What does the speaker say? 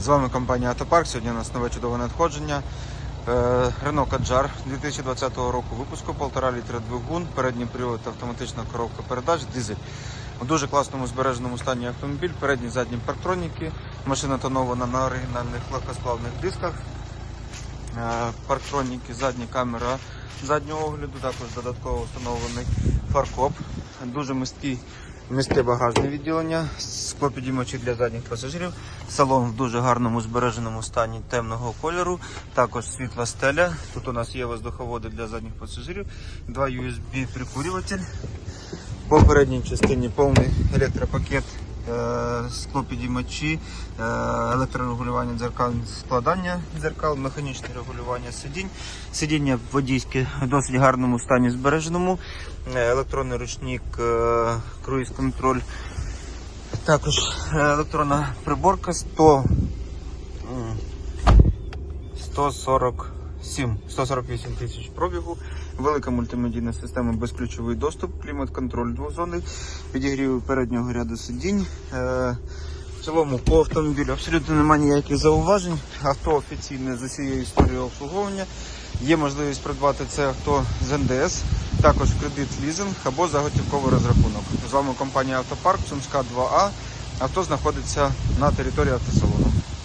З вами компанія Автопарк. Сьогодні у нас нове чудове надходження. Е, Renault Kadjar 2020 року випуску 1,5 літра двигун, передній привод, автоматична коробка передач, дизель. У дуже класному збереженому стані автомобіль, передні задні парктроніки. Машина тонована на оригінальних легкосплавних дисках. Е, Парктроніки, задня камера заднього огляду, також додатково встановлений фаркоп. Дуже місткий місте багажне відділення, склопідіймачі для задніх пасажирів. Салон в дуже гарному збереженому стані темного кольору. Також світла стеля. Тут у нас є воздуховоди для задніх пасажирів, два USB прикурюватель. По передній частині повний електропакет, Е, склопідіймачі, е, електрорегулювання дзеркал, складання дзеркал, механічне регулювання сидінь. Сидіння водійське в досить гарному стані збереженому, е, електронний ручник, круїз-контроль, також електронна приборка 100, 140. 7 148 тисяч пробігу, велика мультимедійна система безключовий доступ, клімат-контроль двозонний, підігрів переднього ряду сидінь. Е, в цілому по автомобілю абсолютно немає ніяких зауважень. Авто офіційне з усією історією обслуговування. Є можливість придбати це авто з НДС, також кредит лізинг або заготівковий розрахунок. З вами компанія Автопарк, Сумська 2А. Авто знаходиться на території автосалону.